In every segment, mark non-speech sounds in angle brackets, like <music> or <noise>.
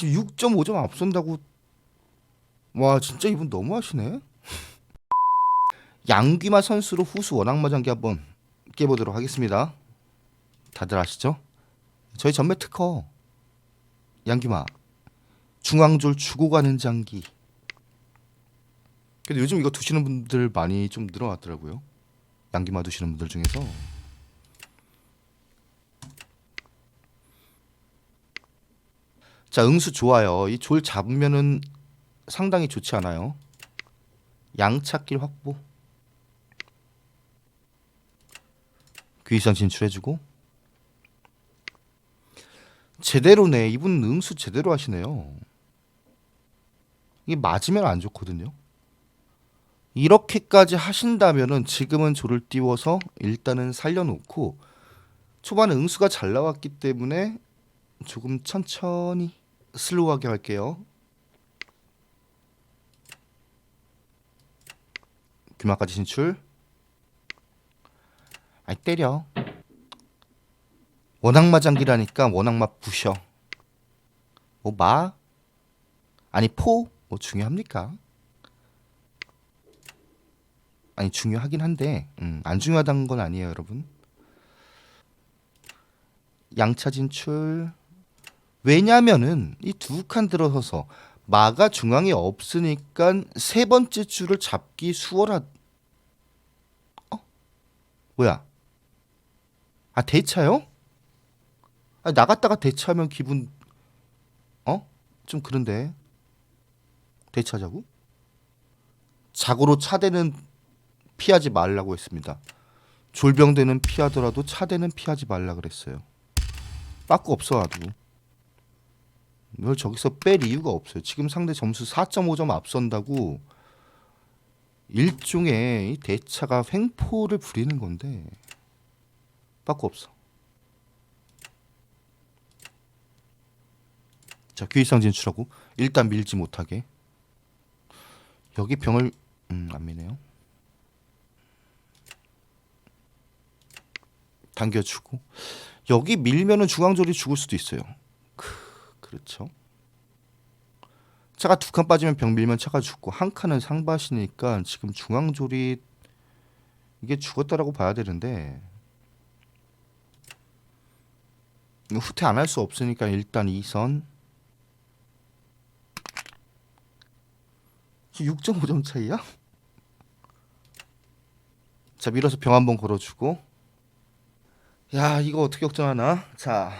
지금 6.5점 앞선다고. 와 진짜 이분 너무하시네. 양귀마 선수로 후수 원앙마장기 한번 깨보도록 하겠습니다. 다들 아시죠? 저희 전매 특허. 양귀마. 중앙졸 주고 가는 장기. 근데 요즘 이거 두시는 분들 많이 좀 늘어났더라고요. 양귀마 두시는 분들 중에서 자 응수 좋아요. 이 졸 잡으면은 상당히 좋지 않아요? 양찾길 확보. 귀이상 진출해주고. 제대로네 이분 응수 제대로 하시네요. 이게 맞으면 안 좋거든요. 이렇게까지 하신다면은 지금은 조를 띄워서 일단은 살려놓고 초반에 응수가 잘 나왔기 때문에 조금 천천히 슬로우하게 할게요. 규마까지 진출. 아이 때려. 원악마장기라니까 원악마 부셔. 뭐 마? 아니 포? 뭐 중요합니까? 아니 중요하긴 한데 음, 안 중요하다는 건 아니에요 여러분. 양차 진출. 왜냐면은 이 두 칸 들어서서 마가 중앙에 없으니까 세 번째 줄을 잡기 수월하. 어? 뭐야? 아 대차요? 아 나갔다가 대차하면 기분 어? 좀 그런데 대차자고? 자고로 차대는 피하지 말라고 했습니다. 졸병대는 피하더라도 차대는 피하지 말라 그랬어요. 빠꾸 없어 놔두고. 뭘 저기서 뺄 이유가 없어요. 지금 상대 점수 4.5점 앞선다고 일종의 이 대차가 횡포를 부리는 건데 빠꾸 없어. 자 귀이상 진출하고 일단 밀지 못하게 여기 병을 음, 안 미네요. 당겨주고 여기 밀면은 중앙졸이 죽을 수도 있어요. 그렇죠. 차가 두 칸 빠지면 병 밀면 차가 죽고 한 칸은 상밭이니까 지금 중앙졸이 이게 죽었다라고 봐야 되는데 후퇴 안 할 수 없으니까 일단 2선 6.5점 차이야? 자 밀어서 병 한번 걸어주고 야 이거 어떻게 역전하나? 자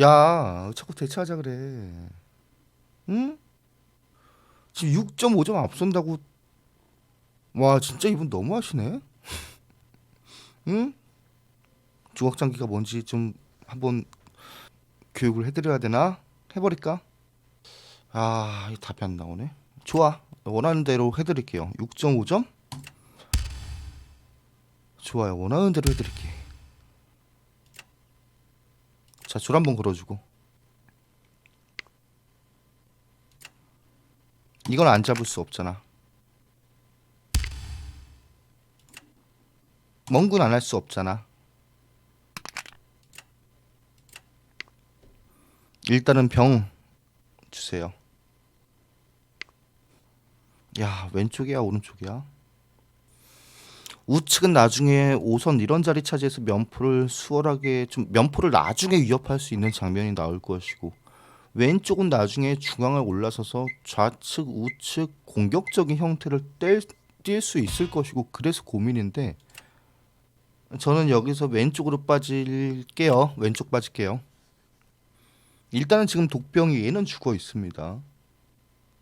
야, 자꾸 대체하자 그래. 응? 지금 6.5점 앞선다고. 와, 진짜 이분 너무 하시네. <laughs> 응? 중학장기가 뭔지 좀 한번 교육을 해드려야 되나? 해버릴까? 아, 이 답이 안 나오네. 좋아, 원하는 대로 해드릴게요. 6.5점? 좋아요, 원하는 대로 해드릴게. 자, 줄 한번 걸어주고. 이건 안 잡을 수 없잖아. 멍군 안 할 수 없잖아. 일단은 병 주세요. 야, 왼쪽이야, 오른쪽이야? 우측은 나중에 5선 이런 자리 차지해서 면포를 수월하게 좀 면포를 나중에 위협할 수 있는 장면이 나올 것이고 왼쪽은 나중에 중앙을 올라서서 좌측 우측 공격적인 형태를 뗄 수 있을 것이고 그래서 고민인데 저는 여기서 왼쪽으로 빠질게요. 왼쪽 빠질게요. 일단은 지금 독병이 얘는 죽어 있습니다.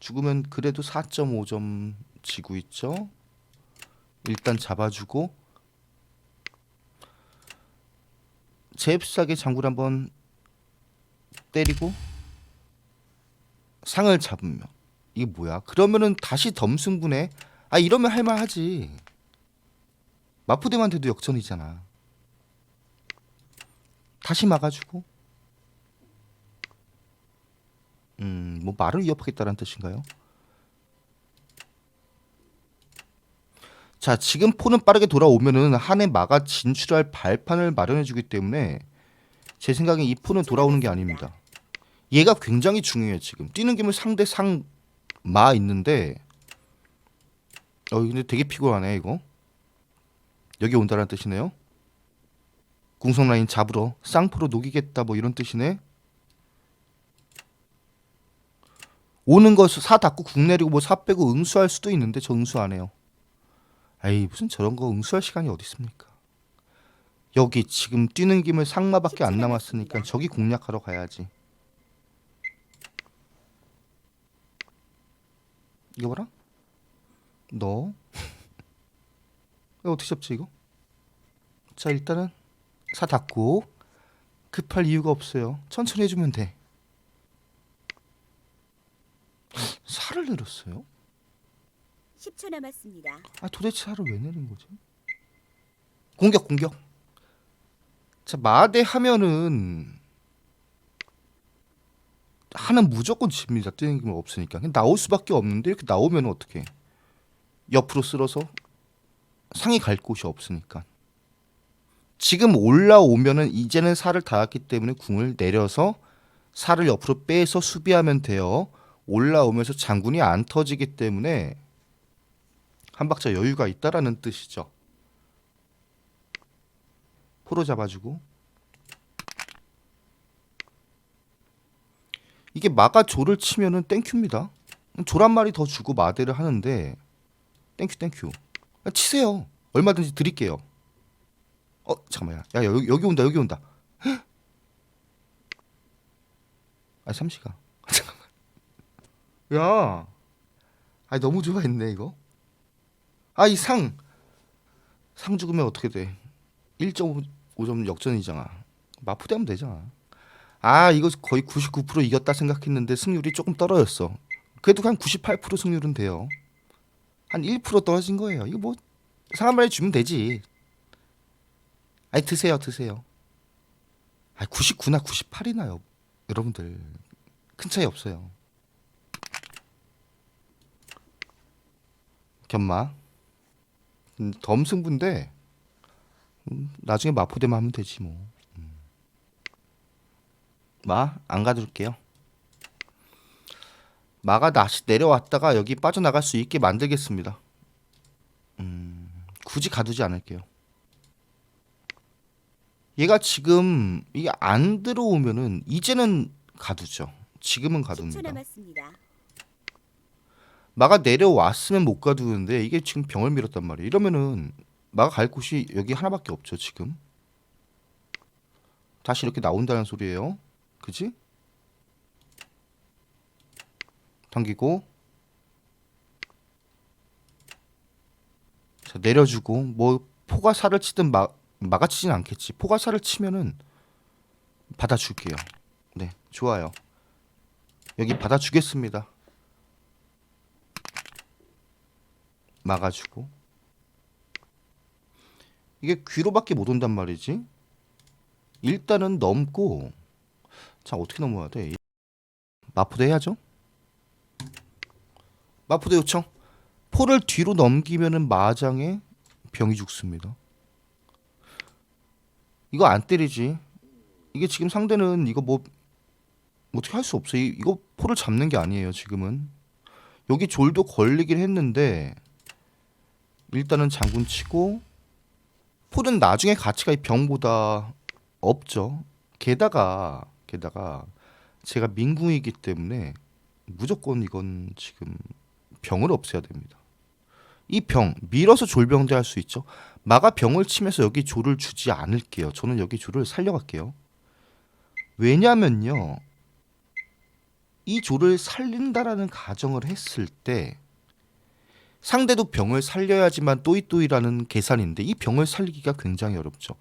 죽으면 그래도 4.5점 지고 있죠 일단 잡아주고 잽싸게 장구를 한번 때리고 상을 잡으면 이게 뭐야? 그러면은 다시 덤승분해. 아 이러면 할만하지. 마푸대만테도 역전이잖아. 다시 막아주고. 음, 뭐 말을 위협하겠다는 뜻인가요? 자, 지금 포는 빠르게 돌아오면은 한해 마가 진출할 발판을 마련해 주기 때문에 제 생각엔 이 포는 돌아오는 게 아닙니다. 얘가 굉장히 중요해요 지금. 뛰는 김을 상대 상 마 있는데 어 근데 되게 피곤하네 이거. 여기 온다는 뜻이네요. 궁성 라인 잡으러 쌍포로 녹이겠다 뭐 이런 뜻이네. 오는 것을 사 닫고 궁 내리고 뭐 사 빼고 응수할 수도 있는데 저 응수 안 해요. 에이 무슨 저런 거 응수할 시간이 어디 있습니까? 여기 지금 뛰는 김을 상마밖에 안 남았으니까 저기 공략하러 가야지. 이거 봐라. 너 <laughs> 이거 어떻게 잡지 이거? 자 일단은 사 닫고 급할 이유가 없어요. 천천히 해주면 돼. <gasps> 살을 내렸어요? 10초 남았습니다. 아 도대체 살을 왜 내린 거지? 공격 공격. 자 마대 하면은 하는 무조건 집니다. 뛰는 게 없으니까 그냥 나올 수밖에 없는데 이렇게 나오면 어떻게? 옆으로 쓸어서 상이 갈 곳이 없으니까. 지금 올라오면은 이제는 살을 닿았기 때문에 궁을 내려서 살을 옆으로 빼서 수비하면 돼요. 올라오면서 장군이 안 터지기 때문에 한 박자 여유가 있다라는 뜻이죠. 포로 잡아주고 이게 마가 조를 치면은 땡큐입니다. 조한 마리 더 주고 마대를 하는데 땡큐 땡큐 그냥 치세요. 얼마든지 드릴게요. 어 잠깐만 야 여기, 여기 온다 여기 온다. 헉! <gasps> 아 삼시가 <laughs> 잠깐만 야아 너무 좋아했네 이거. 아 이 상 상 죽으면 어떻게 돼? 1.5점 역전이잖아. 마푸대하면 되잖아. 아 이거 거의 99% 이겼다 생각했는데 승률이 조금 떨어졌어. 그래도 그냥 98% 승률은 돼요. 한 1% 떨어진 거예요. 이거 뭐상한 마리 주면 되지. 아니 드세요 드세요. 아 99나 98이나요. 여러분들 큰 차이 없어요. 견마. 음, 덤승부인데 음, 나중에 마포대만 하면 되지 뭐. 음. 마안 가둘게요. 마가 다시 내려왔다가 여기 빠져나갈 수 있게 만들겠습니다. 음, 굳이 가두지 않을게요. 얘가 지금 이게 안 들어오면은 이제는 가두죠. 지금은 10초 가둡니다. 마가 내려왔으면 못 가두는데 이게 지금 병을 밀었단 말이에요. 이러면은 마가 갈 곳이 여기 하나밖에 없죠 지금. 다시 이렇게 나온다는 소리예요. 그지? 당기고 자 내려주고 뭐 포가 살을 치든 마 마가 치진 않겠지. 포가 살을 치면은 받아줄게요. 네 좋아요. 여기 받아주겠습니다. 막아주고 이게 귀로밖에 못 온단 말이지. 일단은 넘고 자 어떻게 넘어야 돼? 마포대 해야죠. 마포대 요청. 포를 뒤로 넘기면은 마장에 병이 죽습니다. 이거 안 때리지. 이게 지금 상대는 이거 뭐 어떻게 할 수 없어. 이- 이거 포를 잡는 게 아니에요. 지금은 여기 졸도 걸리긴 했는데 일단은 장군 치고 폴은 나중에 가치가 이 병보다 없죠. 게다가 게다가 제가 민궁이기 때문에 무조건 이건 지금 병을 없애야 됩니다. 이 병 밀어서 졸병대 할 수 있죠. 마가 병을 치면서 여기 조를 주지 않을게요. 저는 여기 조를 살려갈게요. 왜냐면요. 이 조를 살린다라는 가정을 했을 때 상대도 병을 살려야지만 또이또이라는 계산인데 이 병을 살리기가 굉장히 어렵죠.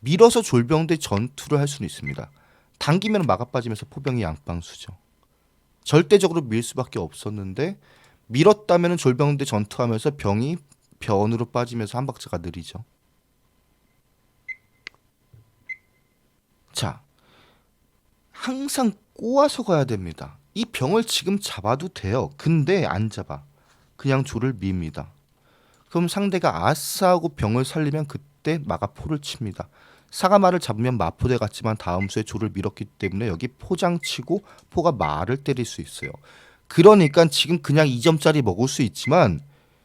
밀어서 졸병대 전투를 할 수는 있습니다. 당기면 막아 빠지면서 포병이 양방수죠. 절대적으로 밀 수밖에 없었는데 밀었다면 졸병대 전투하면서 병이 변으로 빠지면서 한 박자가 느리죠. 자, 항상 꼬아서 가야 됩니다. 이 병을 지금 잡아도 돼요. 근데 안 잡아. 그냥 조를 밉니다. 그럼 상대가 아싸하고 병을 살리면 그때 마가포를 칩니다. 사과말을 잡으면 마포대 같지만 다음 수에 조를 밀었기 때문에 여기 포장치고 포가 말을 때릴 수 있어요. 그러니까 지금 그냥 2점짜리 먹을 수 있지만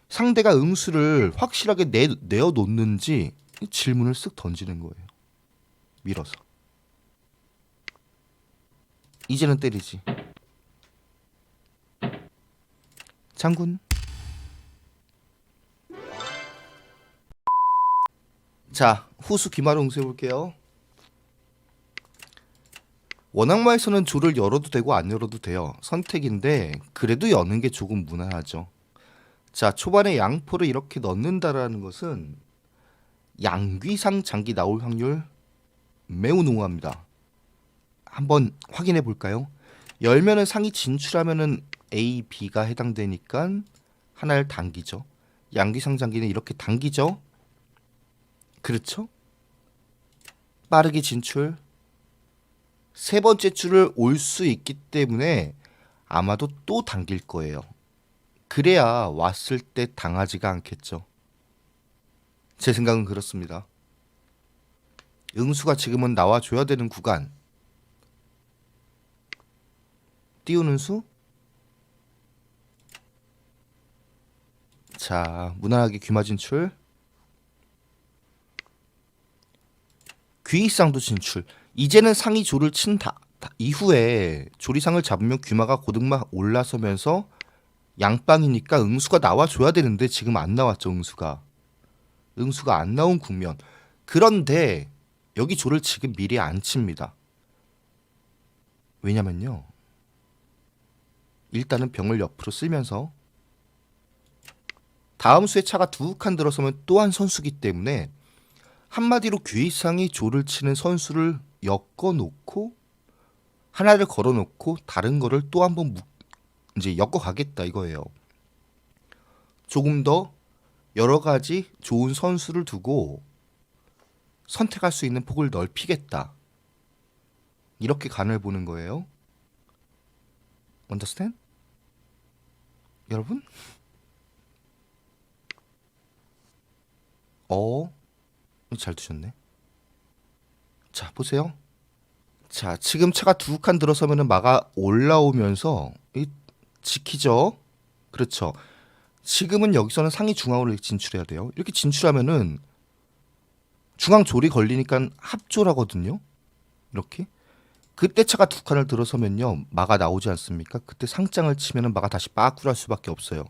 상대가 응수를 확실하게 내, 내어 놓는지 질문을 쓱 던지는 거예요. 밀어서. 이제는 때리지. 장군. 자, 후수 귀마를 응수해 볼게요. 원악마에서는 조를 열어도 되고 안 열어도 돼요. 선택인데 그래도 여는 게 조금 무난하죠. 자, 초반에 양포를 이렇게 넣는다라는 것은 양귀상 장기 나올 확률 매우 농후합니다. 한번 확인해 볼까요? 열면은 상이 진출하면은 A, B가 해당되니까 하나를 당기죠. 양귀상 장기는 이렇게 당기죠. 그렇죠? 빠르게 진출. 세 번째 줄을 올 수 있기 때문에 아마도 또 당길 거예요. 그래야 왔을 때 당하지가 않겠죠. 제 생각은 그렇습니다. 응수가 지금은 나와줘야 되는 구간. 띄우는 수? 자, 무난하게 귀마 진출. 귀이상도 진출. 이제는 상이 조를 친 다, 다- 이후에 조리상을 잡으면 귀마가 고등마 올라서면서 양빵이니까 응수가 나와줘야 되는데 지금 안 나왔죠 응수가. 응수가 안 나온 국면. 그런데 여기 조를 지금 미리 안 칩니다. 왜냐면요. 일단은 병을 옆으로 쓸면서 다음 수에 차가 두 칸 들어서면 또한 선수기 때문에 한마디로 귀이상이 조를 치는 선수를 엮어 놓고 하나를 걸어 놓고 다른 거를 또 한번 무- 이제 엮어 가겠다 이거예요. 조금 더 여러 가지 좋은 선수를 두고 선택할 수 있는 폭을 넓히겠다. 이렇게 간을 보는 거예요. 언더스탠? 여러분? 어? 잘 두셨네. 자, 보세요. 자, 지금 차가 두 칸 들어서면은 마가 올라오면서 이 지키죠. 그렇죠. 지금은 여기서는 상위 중앙으로 진출해야 돼요. 이렇게 진출하면은 중앙 조리 걸리니까 합조라거든요. 이렇게. 그때 차가 두 칸을 들어서면요. 마가 나오지 않습니까? 그때 상장을 치면은 마가 다시 빠꾸할 수밖에 없어요.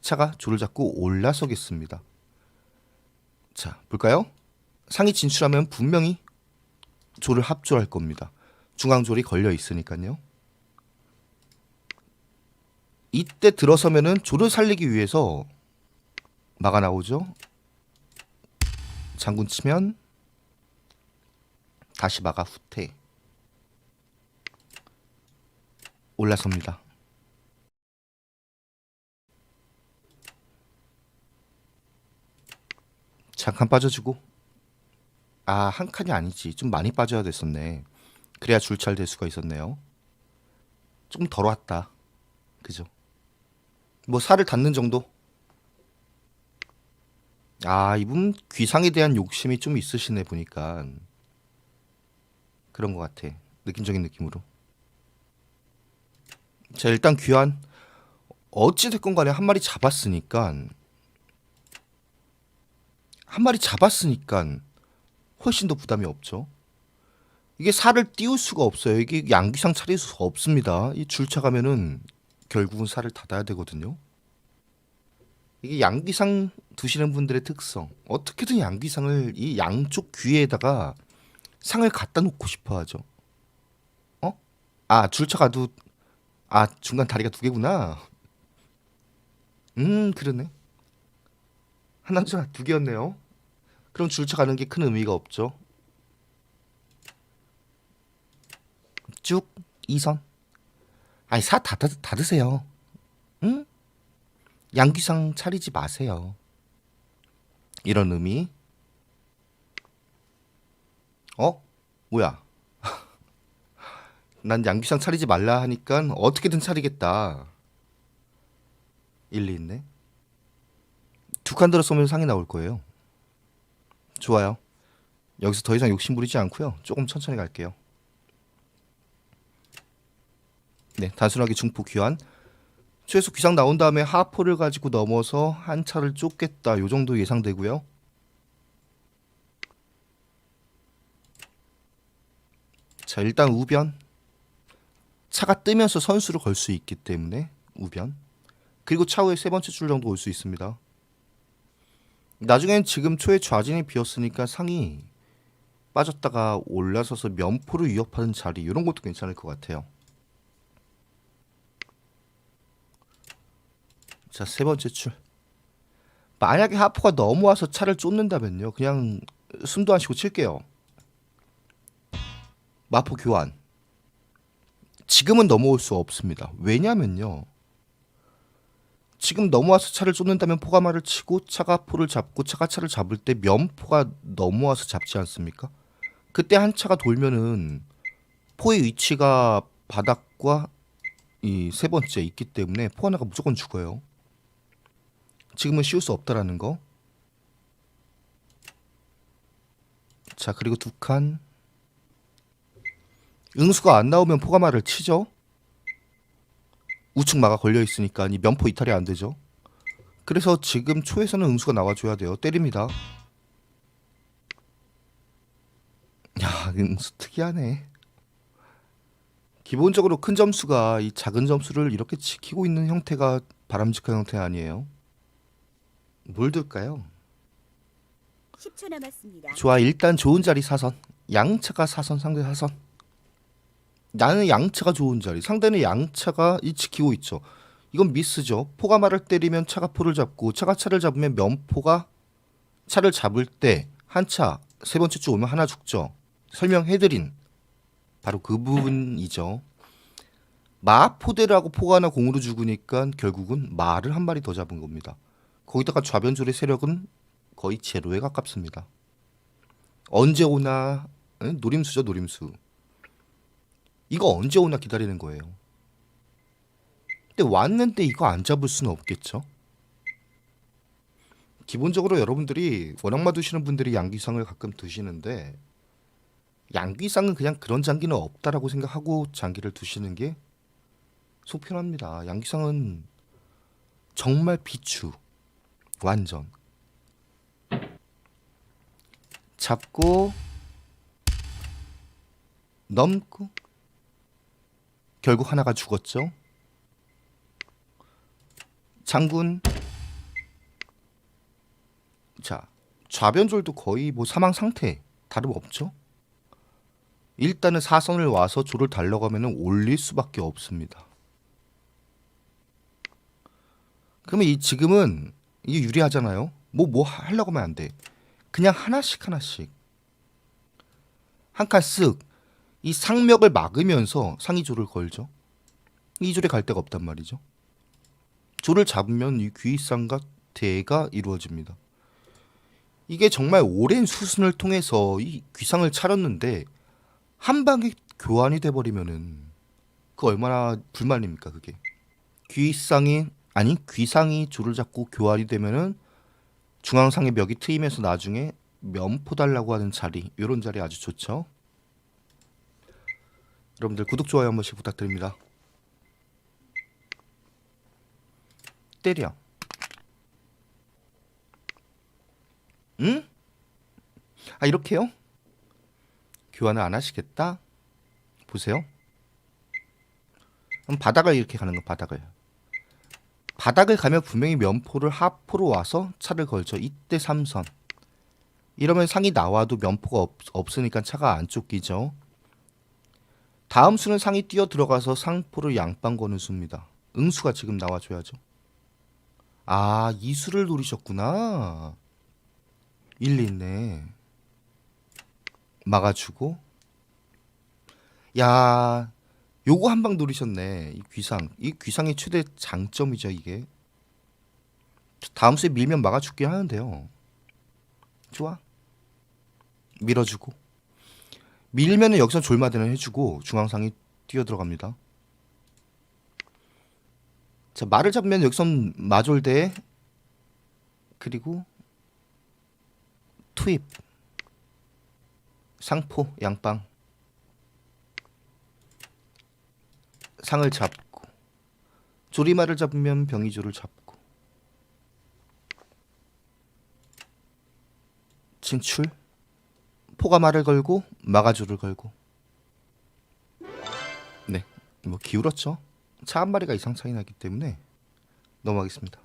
차가 조를 잡고 올라서겠습니다. 자, 볼까요? 상이 진출하면 분명히 조를 합조할 겁니다. 중앙조리 걸려 있으니까요. 이때 들어서면은 조를 살리기 위해서 막아 나오죠. 장군 치면 다시 막아 후퇴 올라섭니다. 잠깐 빠져주고 아, 한 칸이 아니지. 좀 많이 빠져야 됐었네. 그래야 줄잘 될 수가 있었네요. 조금 덜 왔다. 그죠? 뭐 살을 닿는 정도? 아, 이분 귀상에 대한 욕심이 좀 있으시네 보니까. 그런 것 같아. 느낌적인 느낌으로. 자, 일단 귀환. 어찌 됐건 간에 한 마리 잡았으니까 한 마리 잡았으니까 훨씬 더 부담이 없죠. 이게 살을 띄울 수가 없어요. 이게 양귀상 차릴 수 없습니다. 이 줄차 가면은 결국은 살을 닫아야 되거든요. 이게 양귀상 두시는 분들의 특성. 어떻게든 양귀상을 이 양쪽 귀에다가 상을 갖다 놓고 싶어 하죠. 어? 아, 줄차 가도 아, 중간 다리가 두 개구나. 음, 그러네. 하나가 두 개였네요. 그럼 줄차 가는 게 큰 의미가 없죠. 쭉 2선. 아니 사 닫아, 닫으세요. 응? 양귀상 차리지 마세요. 이런 의미. 어? 뭐야? <laughs> 난 양귀상 차리지 말라 하니까 어떻게든 차리겠다. 일리 있네. 두 칸 들어서면 상이 나올 거예요. 좋아요. 여기서 더 이상 욕심 부리지 않고요. 조금 천천히 갈게요. 네, 단순하게 중포 귀환. 최소 귀상 나온 다음에 하포를 가지고 넘어서 한 차를 쫓겠다. 요 정도 예상되고요. 자, 일단 우변. 차가 뜨면서 선수를 걸 수 있기 때문에 우변. 그리고 차후에 세 번째 줄 정도 올 수 있습니다. 나중엔 지금 초에 좌진이 비었으니까 상이 빠졌다가 올라서서 면포를 위협하는 자리 이런 것도 괜찮을 것 같아요. 자, 세 번째 출. 만약에 하포가 넘어와서 차를 쫓는다면요. 그냥 숨도 안 쉬고 칠게요. 마포 교환. 지금은 넘어올 수 없습니다. 왜냐면요. 지금 넘어와서 차를 쫓는다면 포가마를 치고 차가 포를 잡고 차가 차를 잡을 때 면포가 넘어와서 잡지 않습니까? 그때 한 차가 돌면은 포의 위치가 바닥과 이 세 번째 있기 때문에 포 하나가 무조건 죽어요. 지금은 씌울 수 없다라는 거. 자 그리고 두 칸. 응수가 안 나오면 포가마를 치죠. 우측 마가 걸려 있으니까 이 면포 이탈이 안 되죠. 그래서 지금 초에서는 응수가 나와줘야 돼요. 때립니다. 야, 응수 특이하네. 기본적으로 큰 점수가 이 작은 점수를 이렇게 지키고 있는 형태가 바람직한 형태 아니에요. 뭘 들까요? 10초 남았습니다. 좋아, 일단 좋은 자리 사선. 양차가 사선, 상대 사선. 나는 양차가 좋은 자리. 상대는 양차가 이 지키고 있죠. 이건 미스죠. 포가 말을 때리면 차가 포를 잡고 차가 차를 잡으면 면포가 차를 잡을 때 한 차 세 번째 주 오면 하나 죽죠. 설명해드린 바로 그 부분이죠. 마포대라고 포가 하나 공으로 죽으니까 결국은 말을 한 마리 더 잡은 겁니다. 거기다가 좌변줄의 세력은 거의 제로에 가깝습니다. 언제 오나 응? 노림수죠 노림수. 이거 언제 오나 기다리는 거예요. 근데 왔는데 이거 안 잡을 수는 없겠죠. 기본적으로 여러분들이 원악마 두시는 분들이 양귀상을 가끔 드시는데 양귀상은 그냥 그런 장기는 없다라고 생각하고 장기를 두시는 게 속편합니다. 양귀상은 정말 비추 완전 잡고 넘고 결국 하나가 죽었죠. 장군 자 좌변졸도 거의 뭐 사망 상태 다름없죠. 일단은 사선을 와서 조를 달러가면 올릴 수밖에 없습니다. 그러면 이 지금은 이게 유리하잖아요. 뭐뭐 하려고 하면 안 돼. 그냥 하나씩 하나씩 한 칸 쓱 이 상맥을 막으면서 상위조를 걸죠. 이 조에 갈 데가 없단 말이죠. 조를 잡으면 이 귀상과 대가 이루어집니다. 이게 정말 오랜 수순을 통해서 이 귀상을 차렸는데 한 방에 교환이 돼 버리면은 그 얼마나 불만입니까 그게 귀상이 아니 귀상이 조를 잡고 교환이 되면은 중앙상의 벽이 트이면서 나중에 면포 달라고 하는 자리 이런 자리 아주 좋죠. 여러분들 구독 좋아요 한 번씩 부탁드립니다. 때려. 응? 아 이렇게요? 교환을 안 하시겠다? 보세요. 그럼 바닥을 이렇게 가는 거 바닥을. 바닥을 가면 분명히 면포를 하포로 와서 차를 걸죠. 이때 삼선. 이러면 상이 나와도 면포가 없, 없으니까 차가 안 쫓기죠. 다음 수는 상이 뛰어 들어가서 상포를 양방 거는 수입니다. 응수가 지금 나와줘야죠. 아, 이 수를 노리셨구나. 일리 있네. 막아주고. 야, 요거 한 방 노리셨네. 이 귀상. 이 귀상의 최대 장점이죠, 이게. 다음 수에 밀면 막아 죽긴 하는데요. 좋아. 밀어주고. 밀면은 여기서 졸마대는 해주고 중앙상이 뛰어 들어갑니다. 자, 말을 잡으면 여기선 마졸대 그리고 투입. 상포 양빵 상을 잡고 조리말을 잡으면 병이조를 잡고 진출 포가말을 걸고 마가조를 걸고. 네 뭐 기울었죠. 차 한 마리가 이상 차이 나기 때문에 넘어가겠습니다